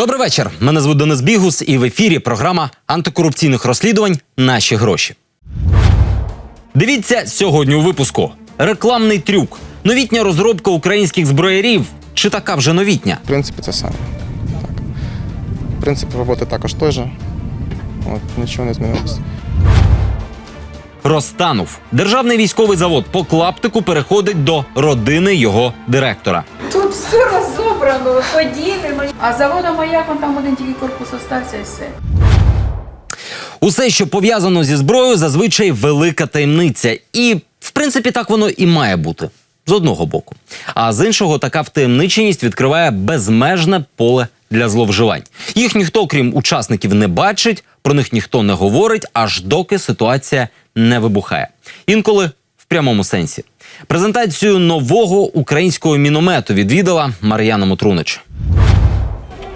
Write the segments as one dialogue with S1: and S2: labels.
S1: Добрий вечір. Мене звуть Денис Бігус, і в ефірі програма антикорупційних розслідувань Наші гроші. Дивіться сьогодні у випуску: рекламний трюк, новітня розробка українських зброярів. Чи така вже новітня?
S2: В принципі, це саме. Так. Принцип роботи також той же. От, нічого не змінилося.
S1: Розтанув. Державний військовий завод по клаптику переходить до родини його директора.
S3: Тут все розобрано, поділено. А завода маяк, там один тільки корпус остався і все.
S1: Усе, що пов'язано зі зброєю, зазвичай велика таємниця. І, в принципі, так воно і має бути з одного боку. А з іншого, така втаємниченість відкриває безмежне поле для зловживань. Їх ніхто, крім учасників, не бачить, про них ніхто не говорить, аж доки ситуація не вибухає. Інколи в прямому сенсі. Презентацію нового українського міномету відвідала Мар'яна Мотрунич.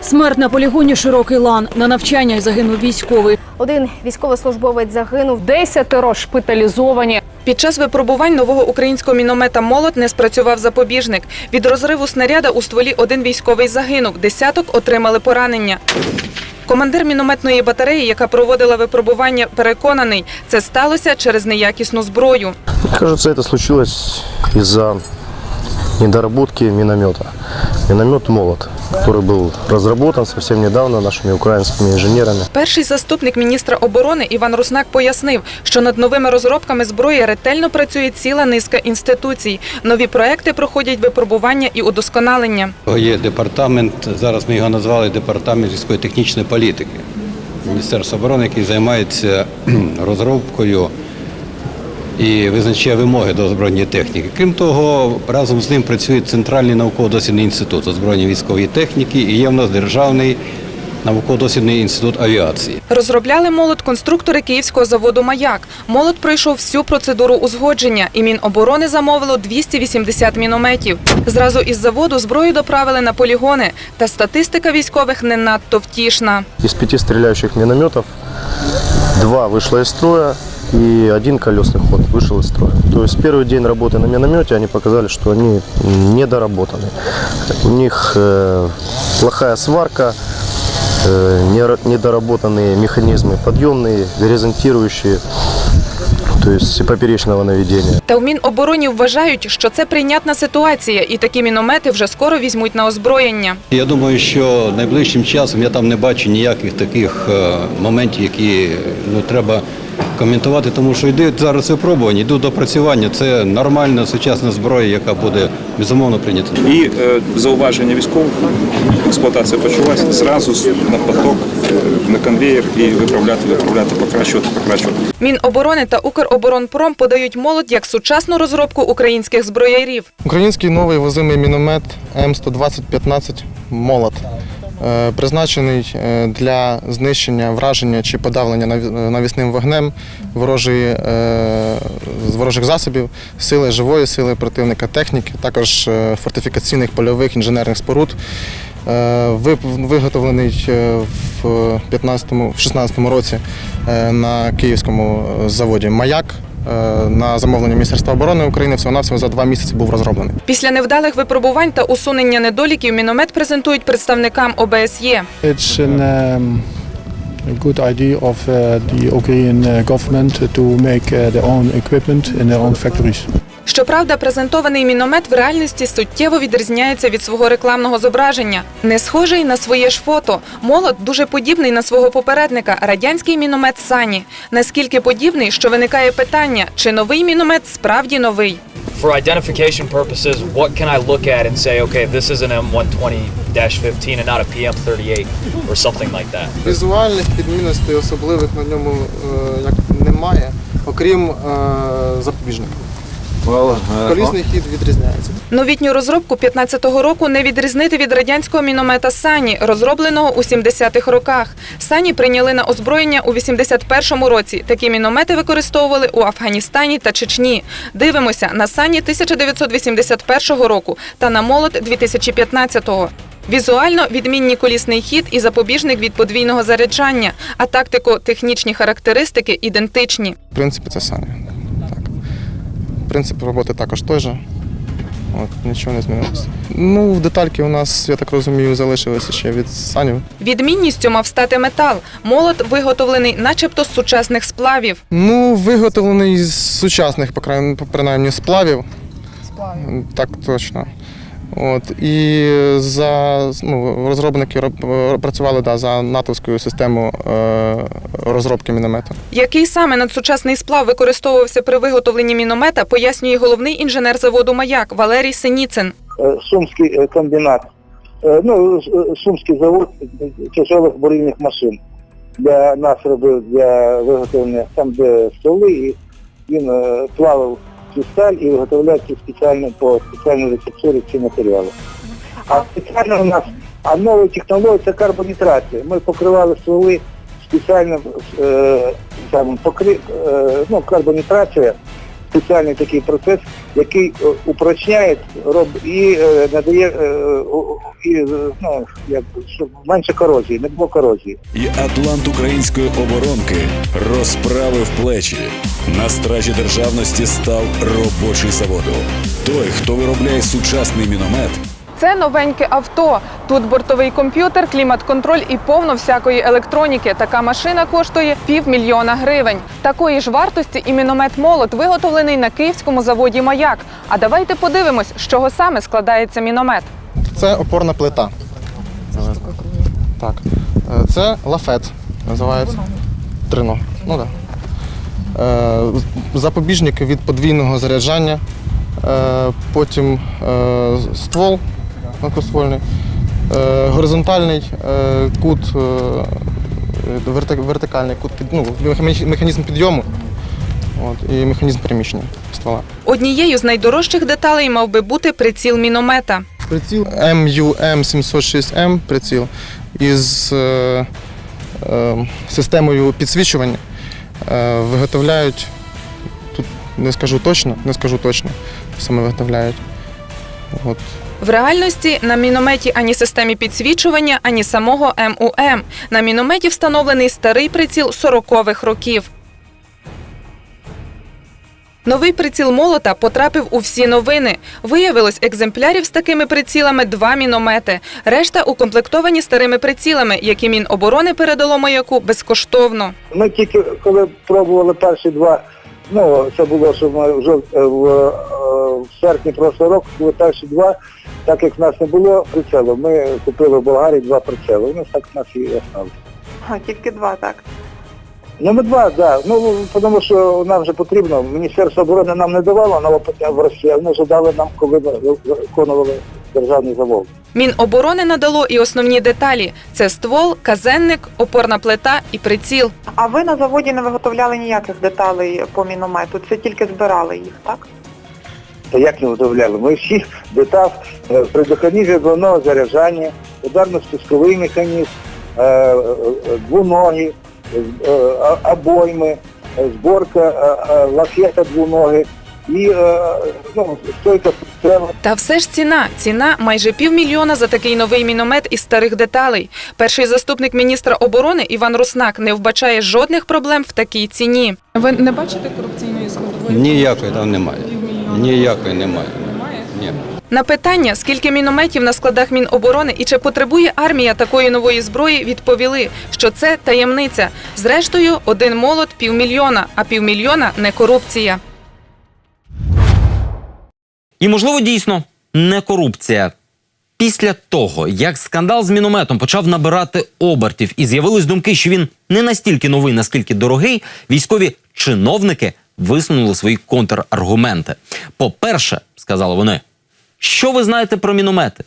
S4: Смерть на полігоні широкий лан. На навчаннях загинув військовий.
S5: Один військовослужбовець загинув, десятеро шпиталізовані.
S6: Під час випробувань нового українського міномета Молот не спрацював запобіжник. Від розриву снаряда у стволі один військовий загинув, десяток отримали поранення. Командир мінометної батареї, яка проводила випробування, переконаний, це сталося через неякісну зброю.
S7: Кажуть, це это случилось из-за недоработки миномета. Миномет «Молот», который был разработан совсем недавно нашими украинскими инженерами.
S6: Перший заступник міністра оборони Іван Руснак пояснив, що над новими розробками зброї ретельно працює ціла низка інституцій. Нові проекти проходять випробування і удосконалення.
S8: Є департамент, зараз ми його назвали департамент військово-технічної політики. Міністерство оборони, який займається розробкою і визначає вимоги до озброєння техніки. Крім того, разом з ним працює Центральний науково-дослідний інститут озброєння військової техніки і є в нас Державний науково-дослідний інститут авіації.
S6: Розробляли молот конструктори київського заводу Маяк. Молот пройшов всю процедуру узгодження, і Міноборони замовило 280 мінометів. Зразу із заводу зброю доправили на полігони. Та статистика військових не надто втішна.
S7: Из пяти стреляющих минометов два вышло из строя и один колесный ход вышел из строя. То есть первый день работы на миномете они показали, что они недоработаны. У них э, плохая сварка, э, неро- недоработанные механизмы подъемные, горизонтирующие, то есть поперечного наведения.
S6: Та в Мінобороні вважають, що це прийнятна ситуація, і такі міномети вже скоро візьмуть на озброєння.
S8: Я думаю, що найближчим часом я там не бачу ніяких таких е, моментів, які ну, треба коментувати, тому що йде зараз випробування, йдуть допрацювання. Це нормальна сучасна зброя, яка буде безумовно прийнята.
S9: І е, зауваження військових, експлуатація почалася, зразу на поток, е, на конвеєр і виправляти, виправляти, покращувати, покращувати.
S6: Міноборони та Укроборонпром подають молот як сучасну розробку українських зброярів.
S2: Український новий возимий міномет М120-15 «Молот». Е, Призначений е, для знищення, враження чи подавлення наві- навісним вогнем ворожої, е, ворожих засобів, сили живої сили противника, техніки, також е, фортифікаційних польових інженерних споруд. Е, Виготовлений е, в 15-му, в 16-му році е, на київському е, заводі Маяк е, на замовлення Міністерства оборони України всього-навсього за два місяці був розроблений.
S6: Після невдалих випробувань та усунення недоліків міномет презентують представникам ОБСЄ.
S10: It's an, um, a good idea of uh, the Ukrainian uh, government to make uh, their own equipment in their own factories.
S6: Щоправда, презентований міномет в реальності суттєво відрізняється від свого рекламного зображення. Не схожий на своє ж фото. Молот дуже подібний на свого попередника радянський міномет Сані. Наскільки подібний, що виникає питання, чи новий міномет справді новий.
S11: for identification purposes, what can I look at and say, okay, this is an M120-15 and not a PM38 or something like that?
S2: Візуальних відмінностей особливих на ньому е, як немає, окрім е, запобіжника. Колісний хід відрізняється.
S6: Новітню розробку 15-го року не відрізнити від радянського міномета Сані, розробленого у 70-х роках. Сані прийняли на озброєння у 81-му році. Такі міномети використовували у Афганістані та Чечні. Дивимося на Сані 1981 року та на молот 2015-го. Візуально відмінні колісний хід і запобіжник від подвійного заряджання, а тактико-технічні характеристики ідентичні.
S2: В принципі, це саме. Принцип роботи також той же. От, нічого не змінилося. Ну, детальки у нас, я так розумію, залишилися ще від санів.
S6: Відмінністю мав стати метал. Молот виготовлений, начебто, з сучасних сплавів.
S2: Ну, виготовлений з сучасних, принаймні, сплавів. Сплавів. Так точно. От, і за ну, розробники працювали да, за натовською системою е, розробки міномета.
S6: Який саме надсучасний сплав використовувався при виготовленні міномета, пояснює головний інженер заводу Маяк Валерій Синіцин.
S12: Е, Сумський е, комбінат, е, ну, Сумський завод тяжелих бурильних машин. Для нас робив для виготовлення там, де столи, і він плавив цю сталь і виготовляти ці спеціально по спеціальній рецептурі ці матеріали. А спеціально у нас, а нова технологія це карбонітрація. Ми покривали стволи спеціально е, там, покри, е, ну, карбонітрація спеціальний такий процес, який е, упрочняє роб і е, надає е, і, ну, як, щоб менше корозії, не було корозії.
S13: І Атлант української оборонки розправив плечі. На стражі державності став робочий заводу. Той, хто виробляє сучасний міномет,
S6: Це новеньке авто. Тут бортовий комп'ютер, клімат-контроль і повно всякої електроніки. Така машина коштує півмільйона гривень. Такої ж вартості і міномет молот виготовлений на київському заводі Маяк. А давайте подивимось, з чого саме складається міномет.
S2: Це опорна плита. Так. Е, Це лафет називається. Трино. Ну. Да. Е, Запобіжник від подвійного заряджання. Е, Потім ствол гладкоствольний, е, горизонтальний е, кут, е, вертикальний кут, ну, механізм підйому от, і механізм переміщення ствола.
S6: Однією з найдорожчих деталей мав би бути приціл міномета.
S2: Приціл MUM706M приціл із е, е, системою підсвічування е, виготовляють, тут не скажу точно, не скажу точно, саме виготовляють. От.
S6: В реальності на мінометі ані системі підсвічування, ані самого МУМ. На мінометі встановлений старий приціл 40-х років. Новий приціл молота потрапив у всі новини. Виявилось, екземплярів з такими прицілами два міномети. Решта укомплектовані старими прицілами, які Міноборони передало маяку безкоштовно.
S12: Ми тільки коли пробували перші два, ну це було, що ми вже в, в, е, в серпні прошлого року були перші два, так як в нас не було прицелу, ми купили в Болгарії два прицели. Вони так в нас і осталися.
S3: А, тільки два, так.
S12: Ну, ми два, так. Да. Ну, тому що нам вже потрібно. Міністерство оборони нам не давало новопотя в Росії, а вони вже дали нам, коли виконували державний замовлення.
S6: Міноборони надало і основні деталі: це ствол, казенник, опорна плита і приціл.
S3: А ви на заводі не виготовляли ніяких деталей по міномету, це тільки збирали їх, так?
S12: Та як не виготовляли? Ми всі детав е, предохранитель головного заряджання, ударно-спусковий механізм, е, е, двоногі, е, обойми, зборка лафета двоноги і е, ну, стойка прицела.
S6: Та все ж ціна. Ціна майже півмільйона за такий новий міномет із старих деталей. Перший заступник міністра оборони Іван Руснак не вбачає жодних проблем в такій ціні. Ви не бачите корупційної складової?
S8: Ніякої там немає. Ніякої немає. Ні.
S6: На питання, скільки мінометів на складах Міноборони і чи потребує армія такої нової зброї, відповіли, що це таємниця. Зрештою, один молот півмільйона, а півмільйона не корупція.
S1: І, можливо, дійсно не корупція. Після того, як скандал з мінометом почав набирати обертів і з'явились думки, що він не настільки новий, наскільки дорогий, військові чиновники висунули свої контраргументи. По-перше, сказали вони, що ви знаєте про міномети?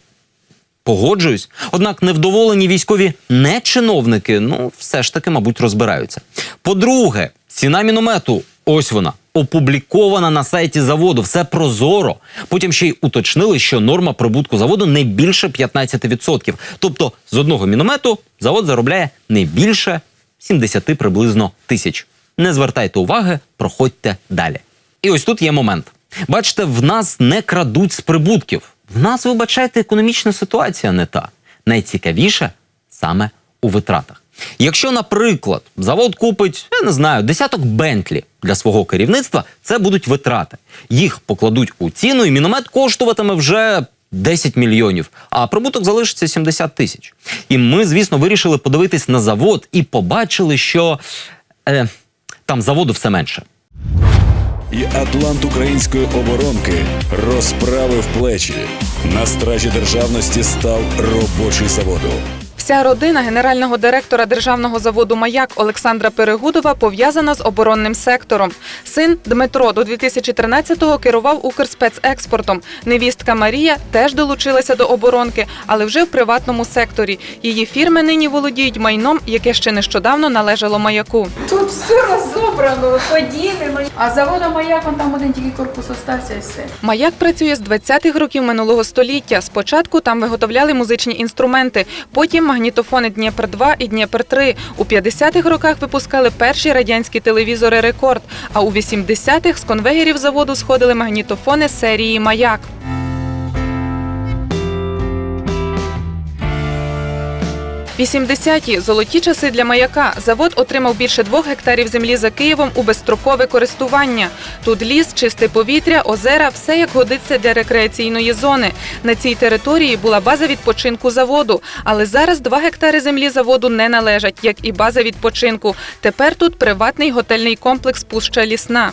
S1: Погоджуюсь. Однак невдоволені військові не чиновники, ну все ж таки, мабуть, розбираються. По-друге, ціна міномету, ось вона, опублікована на сайті заводу, все прозоро. Потім ще й уточнили, що норма прибутку заводу не більше 15%. Тобто з одного міномету завод заробляє не більше 70 приблизно тисяч. Не звертайте уваги, проходьте далі. І ось тут є момент. Бачите, в нас не крадуть з прибутків. В нас, вибачайте, економічна ситуація не та. Найцікавіше саме у витратах. Якщо, наприклад, завод купить, я не знаю, десяток Бентлі для свого керівництва, це будуть витрати. Їх покладуть у ціну, і міномет коштуватиме вже 10 мільйонів, а прибуток залишиться 70 тисяч. І ми, звісно, вирішили подивитись на завод і побачили, що е, там заводу все менше.
S13: І Атлант української оборонки розправив плечі. На стражі державності став робочий заводу.
S6: Вся родина генерального директора державного заводу Маяк Олександра Перегудова пов'язана з оборонним сектором. Син Дмитро до 2013-го керував Укрспецекспортом. Невістка Марія теж долучилася до оборонки, але вже в приватному секторі. Її фірми нині володіють майном, яке ще нещодавно належало маяку.
S3: Тут все розобрано, ходіли. А завода маяк, вон там один тільки корпус остався і все.
S6: Маяк працює з 20-х років минулого століття. Спочатку там виготовляли музичні інструменти, потім магнітофони Дніпр 2 і Дніпр 3 У 50-х роках випускали перші радянські телевізори Рекорд. А у 80-х з конвеєрів заводу сходили магнітофони серії Маяк. – 80-ті – золоті часи для маяка. Завод отримав більше двох гектарів землі за Києвом у безстрокове користування. Тут ліс, чисте повітря, озера – все як годиться для рекреаційної зони. На цій території була база відпочинку заводу. Але зараз два гектари землі заводу не належать, як і база відпочинку. Тепер тут приватний готельний комплекс «Пуща Лісна».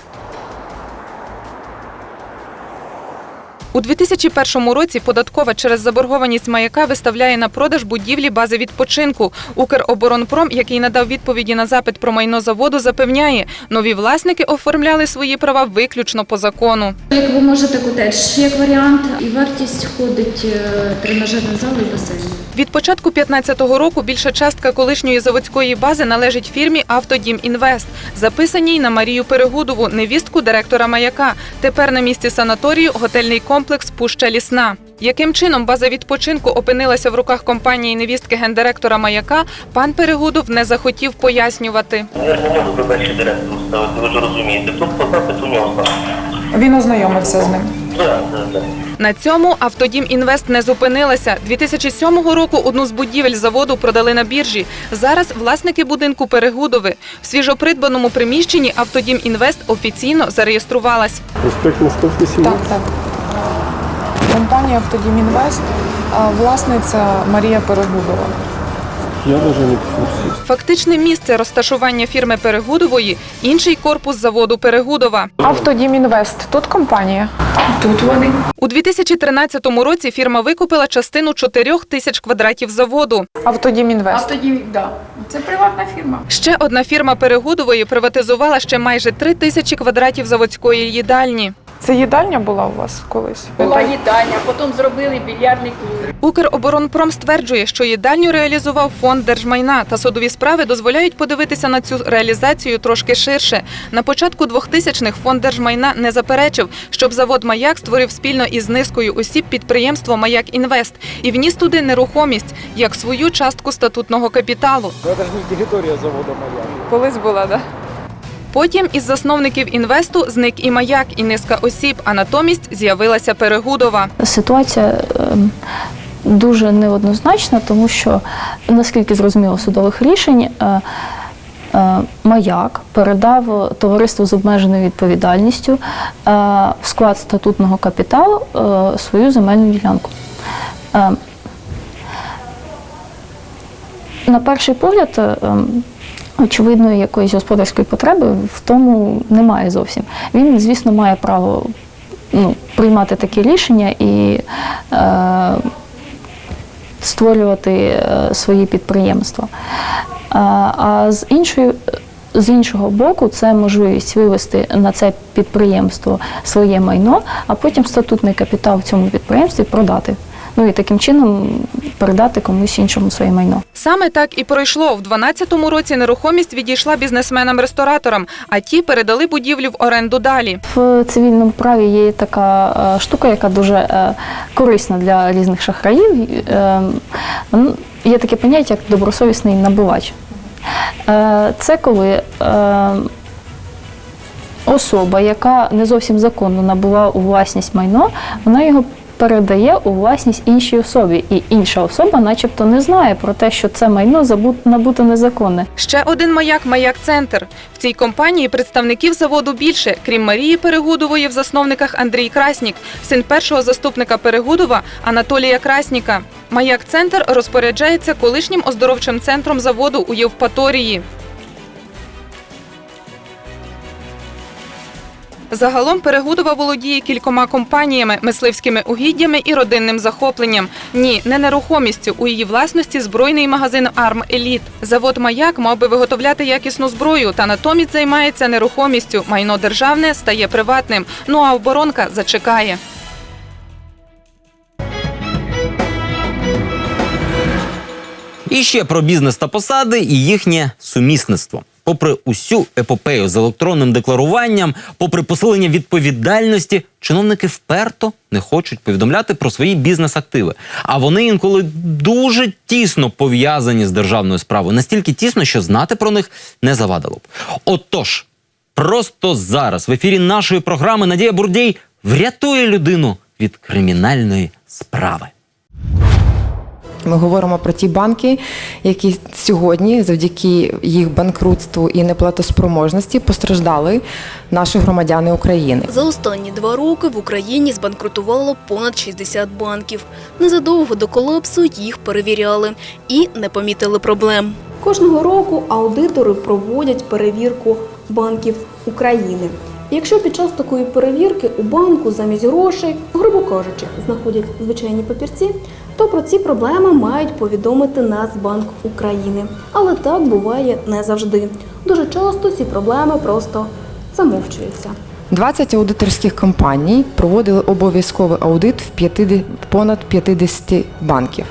S6: У 2001 році податкова через заборгованість маяка виставляє на продаж будівлі бази відпочинку. Укроборонпром, який надав відповіді на запит про майно заводу, запевняє, нові власники оформляли свої права виключно по закону.
S14: Як ви можете котедж як варіант, і вартість входить е, тренажерний зал і басейн.
S6: Від початку 2015 року більша частка колишньої заводської бази належить фірмі Автодім Інвест, записаній на Марію Перегудову, невістку директора маяка. Тепер на місці санаторію готельний комплекс Пуща Лісна. Яким чином база відпочинку опинилася в руках компанії невістки гендиректора маяка, пан Перегудов не захотів пояснювати.
S15: Я ж не можу задачі директору ставити, ви ж розумієте. Тобто запит у нього.
S6: Він ознайомився з ним.
S15: Так, так, так.
S6: На цьому Автодім Інвест не зупинилася. 2007 року одну з будівель заводу продали на біржі. Зараз власники будинку Перегудови. В свіжопридбаному приміщенні Автодім Інвест офіційно зареєструвалась.
S10: Проспект Московський 7.
S16: Так, так. Компанія «Автодім Інвест», а власниця Марія Перегудова.
S10: Я навіть не в курсі.
S6: Фактичне місце розташування фірми Перегудової – інший корпус заводу Перегудова.
S16: Автодім Інвест. Тут компанія.
S3: Тут вони.
S6: У 2013 році фірма викупила частину 4 тисяч квадратів заводу.
S16: Автодім Інвест.
S3: тоді, да. Це приватна фірма.
S6: Ще одна фірма Перегудової приватизувала ще майже 3 тисячі квадратів заводської їдальні.
S16: Це їдальня була у вас колись?
S3: Була їдальня, потім зробили більярдний клуб.
S6: Укроборонпром стверджує, що їдальню реалізував фонд держмайна, та судові справи дозволяють подивитися на цю реалізацію трошки ширше. На початку 2000-х фонд держмайна не заперечив, щоб завод Маяк створив спільно із низкою осіб підприємство Маяк Інвест і вніс туди нерухомість як свою частку статутного капіталу.
S10: Це ж не територія заводу моя.
S16: Колись була, так?
S6: Потім із засновників інвесту зник і маяк, і низка осіб, а натомість з'явилася Перегудова.
S14: Ситуація ем, дуже неоднозначна, тому що, наскільки зрозуміло судових рішень, е, е, маяк передав товариству з обмеженою відповідальністю е, в склад статутного капіталу свою земельну ділянку. Е, На перший погляд, ем, очевидної якоїсь господарської потреби в тому немає зовсім. Він, звісно, має право ну, приймати такі рішення і е, створювати е, свої підприємства. А, а з іншої. З іншого боку, це можливість вивести на це підприємство своє майно, а потім статутний капітал в цьому підприємстві продати. Ну і таким чином передати комусь іншому своє майно.
S6: Саме так і пройшло. В 12-му році нерухомість відійшла бізнесменам-рестораторам, а ті передали будівлю в оренду далі.
S14: В цивільному праві є така е, штука, яка дуже е, корисна для різних шахраїв. Е, Є таке поняття, як добросовісний набувач. Це коли особа, яка не зовсім законно набула у власність майно, вона його передає у власність іншій особі, і інша особа, начебто, не знає про те, що це майно набуто незаконне.
S6: Ще один маяк маяк центр. В цій компанії представників заводу більше. Крім Марії Перегудової, в засновниках Андрій Краснік, син першого заступника Перегудова Анатолія Красніка. Маяк центр розпоряджається колишнім оздоровчим центром заводу у Євпаторії. Загалом Перегудова володіє кількома компаніями, мисливськими угіддями і родинним захопленням. Ні, не нерухомістю. У її власності збройний магазин Арм Еліт. Завод Маяк мав би виготовляти якісну зброю, та натомість займається нерухомістю. Майно державне стає приватним. Ну а оборонка зачекає.
S1: І ще про бізнес та посади і їхнє сумісництво. Попри усю епопею з електронним декларуванням, попри посилення відповідальності, чиновники вперто не хочуть повідомляти про свої бізнес-активи. А вони інколи дуже тісно пов'язані з державною справою, настільки тісно, що знати про них не завадило б. Отож, просто зараз в ефірі нашої програми Надія Бурдій врятує людину від кримінальної справи.
S17: Ми говоримо про ті банки, які сьогодні, завдяки їх банкрутству і неплатоспроможності, постраждали наші громадяни України.
S18: За останні два роки в Україні збанкрутувало понад 60 банків. Незадовго до колапсу їх перевіряли і не помітили проблем.
S19: Кожного року аудитори проводять перевірку банків України. Якщо під час такої перевірки у банку замість грошей, грубо кажучи, знаходять звичайні папірці, то про ці проблеми мають повідомити Нацбанк України. Але так буває не завжди. Дуже часто ці проблеми просто замовчуються.
S17: 20 аудиторських компаній проводили обов'язковий аудит в 50 понад 50 банків.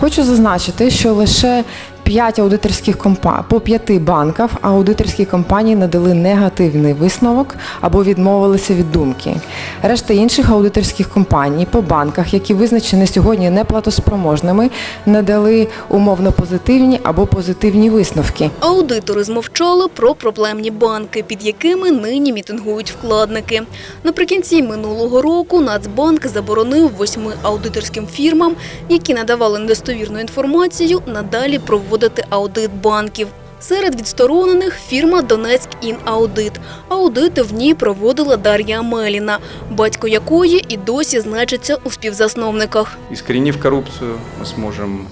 S17: Хочу зазначити, що лише 5 аудиторських компаній по 5 банках аудиторські компанії надали негативний висновок або відмовилися від думки. Решта інших аудиторських компаній по банках, які визначені сьогодні неплатоспроможними, надали умовно позитивні або позитивні висновки.
S18: Аудитори змовчали про проблемні банки, під якими нині мітингують вкладники. Наприкінці минулого року Нацбанк заборонив восьми аудиторським фірмам, які надавали недостовірну інформацію, надалі проводити аудит банків. Серед відсторонених фірма Донецьк Інаудит. Аудити в ній проводила Дар'я Меліна, батько якої і досі значиться у співзасновниках.
S20: Искоренив корупцію, ми сможем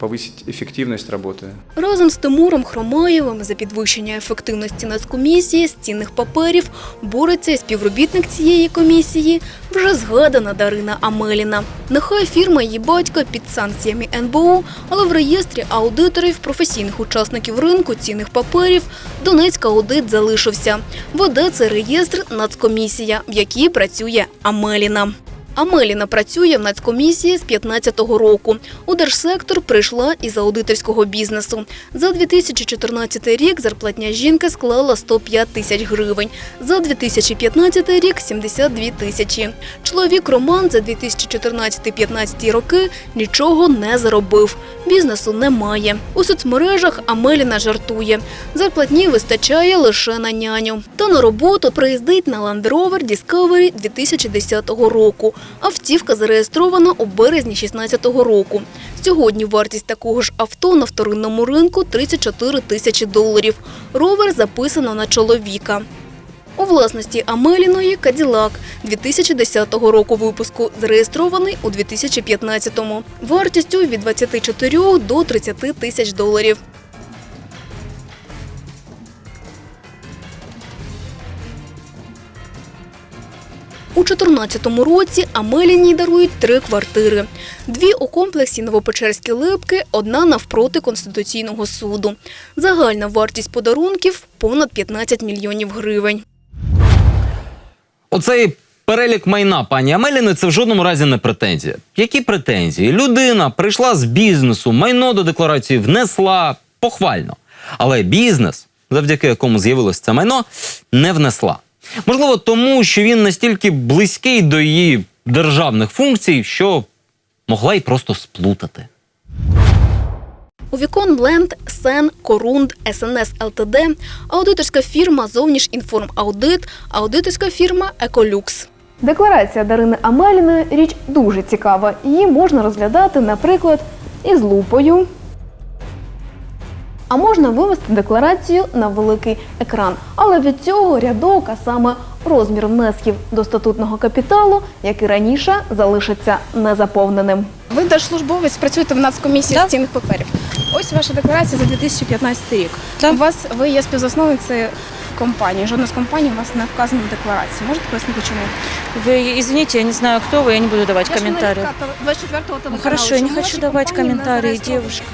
S20: повысить эффективность работы.
S18: Разом з Тимуром Хромаєвим за підвищення ефективності Нацкомісії з цінних паперів бореться і співробітник цієї комісії, вже згадана Дарина Амеліна. Нехай фірма її батька під санкціями НБУ, але в реєстрі аудиторів професійних учасників ринку цінних паперів Донецька аудит залишився. Веде цей реєстр Нацкомісія, в якій працює Амеліна. Амеліна працює в Нацкомісії з 15-го року. У держсектор прийшла із аудиторського бізнесу. За 2014 рік зарплатня жінки склала 105 тисяч гривень. За 2015 рік – 72 тисячі. Чоловік Роман за 2014-15 роки нічого не заробив. Бізнесу немає. У соцмережах Амеліна жартує. Зарплатні вистачає лише на няню. Та на роботу приїздить на Land Rover Discovery 2010 року. Автівка зареєстрована у березні 2016 року. Сьогодні вартість такого ж авто на вторинному ринку 34 тисячі доларів. Ровер записано на чоловіка. У власності Амеліної Каділак 2010 року випуску, зареєстрований у 2015-му. Вартістю від 24 до 30 тисяч доларів. У 2014 році Амеліній дарують три квартири. Дві у комплексі Новопечерські липки, одна навпроти Конституційного суду. Загальна вартість подарунків – понад 15 мільйонів гривень.
S1: Оцей перелік майна пані Амеліни це в жодному разі не претензія. Які претензії? Людина прийшла з бізнесу, майно до декларації внесла похвально. Але бізнес, завдяки якому з'явилось це майно, не внесла. Можливо, тому що він настільки близький до її державних функцій, що могла й просто сплутати.
S18: У Вікон Бленд, Сен, Корунд, СНС ЛТД, аудиторська фірма Зовнішінформаудит, аудиторська фірма Еколюкс.
S19: Декларація Дарини Амеліної річ дуже цікава. Її можна розглядати, наприклад, із лупою. А можна вивести декларацію на великий екран. Але від цього рядок, а саме розмір внесків до статутного капіталу, як і раніше, залишиться незаповненим.
S16: Ви держслужбовець, працюєте в Нацкомісії з цінних паперів. Ось ваша декларація за 2015 рік. У вас ви є співзасновницею компанії. Жодна з компаній у вас не вказана в декларації. Можете пояснити, чому?
S21: Вы извините, я не знаю, кто вы, я не буду давать
S16: Я ж
S21: комментариев.
S16: журналістка 24-го телеканалу.
S21: Ну, хорошо, я не
S16: Чому
S21: хочу
S16: ваші
S21: давать
S16: не
S21: комментарии, девушка.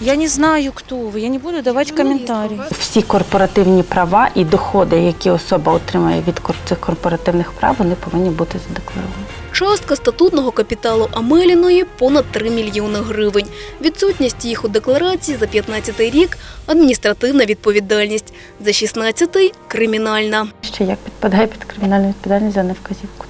S21: Я не знаю, кто вы, я не буду давать комментарии.
S22: Всі корпоративні права і доходи, які особа отримає від кор- цих корпоративних прав, вони повинні бути задекларовані.
S18: Частка статутного капіталу Амеліної понад 3 мільйони гривень. Відсутність їх у декларації за 15 рік адміністративна відповідальність, за 16 кримінальна.
S22: Ще як підпадає під кримінальну відповідальність за невказівку.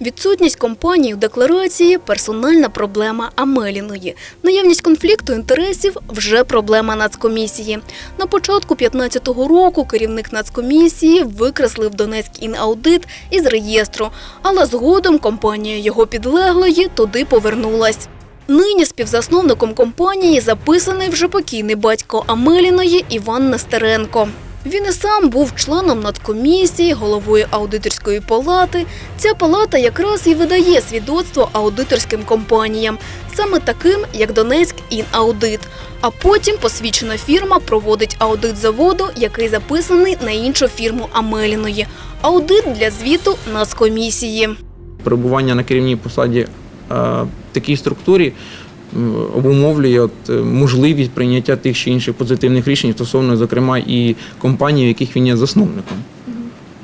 S18: Відсутність компанії у декларації персональна проблема Амеліної. Наявність конфлікту інтересів вже проблема нацкомісії. На початку 15-го року керівник нацкомісії викреслив Донецький інаудит із реєстру, але згодом компанія його підлеглої туди повернулась. Нині співзасновником компанії записаний вже покійний батько Амеліної Іван Нестеренко. Він і сам був членом надкомісії, головою аудиторської палати. Ця палата якраз і видає свідоцтво аудиторським компаніям, саме таким, як Донецьк Інаудит. А потім посвідчена фірма проводить аудит заводу, який записаний на іншу фірму Амеліної. Аудит для звіту Нацкомісії.
S23: перебування на керівній посаді е, в такій структурі обумовлює от, е, можливість прийняття тих чи інших позитивних рішень стосовно, зокрема, і компаній, в яких він є засновником.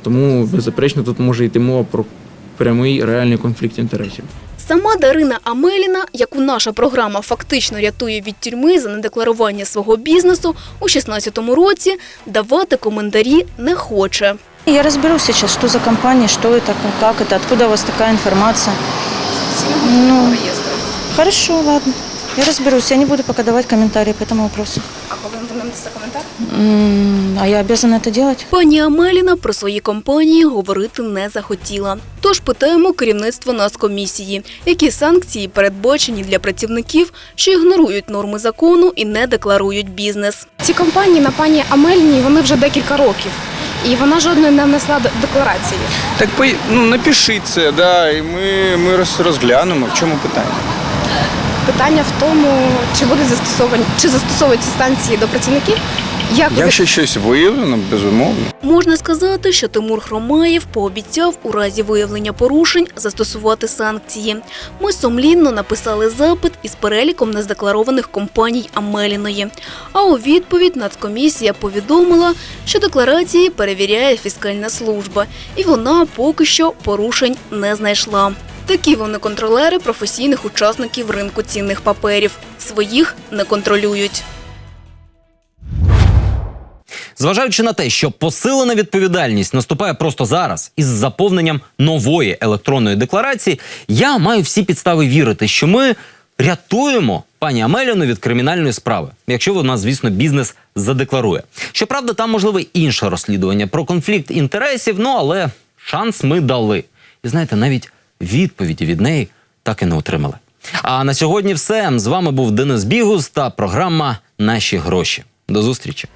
S23: Тому, беззаперечно, тут може йти мова про прямий реальний конфлікт інтересів.
S18: Сама Дарина Амеліна, яку наша програма фактично рятує від тюрми за недекларування свого бізнесу, у 16-му році давати коментарі не хоче.
S21: Я разберусь сейчас, что за компания, что это, как это, откуда у вас такая информация. Ну, хорошо, ладно. Я разберусь, я не буду пока давать комментарии по этому вопросу.
S16: А коли ви надасте коментар?
S21: М, А я обязана это делать?
S18: Пані Амеліна про свої компанії говорити не захотіла. Тож питаємо керівництво Нацкомісії, які санкції передбачені для працівників, що ігнорують норми закону і не декларують бізнес.
S16: Ці компанії на пані Амельній вони вже декілька років. І вона жодної не внесла декларації.
S20: Так по- ну, напишіть це, да, і ми, ми роз- розглянемо, в чому питання.
S16: Питання в тому, чи будуть застосовані, чи застосовуються санкції до працівників. Як
S20: Якщо щось виявлено, безумовно.
S18: Можна сказати, що Тимур Хромаєв пообіцяв у разі виявлення порушень застосувати санкції. Ми сумлінно написали запит із переліком нездекларованих компаній Амеліної. А у відповідь Нацкомісія повідомила, що декларації перевіряє фіскальна служба, і вона поки що порушень не знайшла. Такі вони контролери професійних учасників ринку цінних паперів. Своїх не контролюють.
S1: Зважаючи на те, що посилена відповідальність наступає просто зараз із заповненням нової електронної декларації, я маю всі підстави вірити, що ми рятуємо пані Амеліну від кримінальної справи, якщо вона, звісно, бізнес задекларує. Щоправда, там можливе інше розслідування про конфлікт інтересів, ну але шанс ми дали. І знаєте, навіть відповіді від неї так і не отримали. А на сьогодні все. З вами був Денис Бігус та програма Наші гроші. До зустрічі.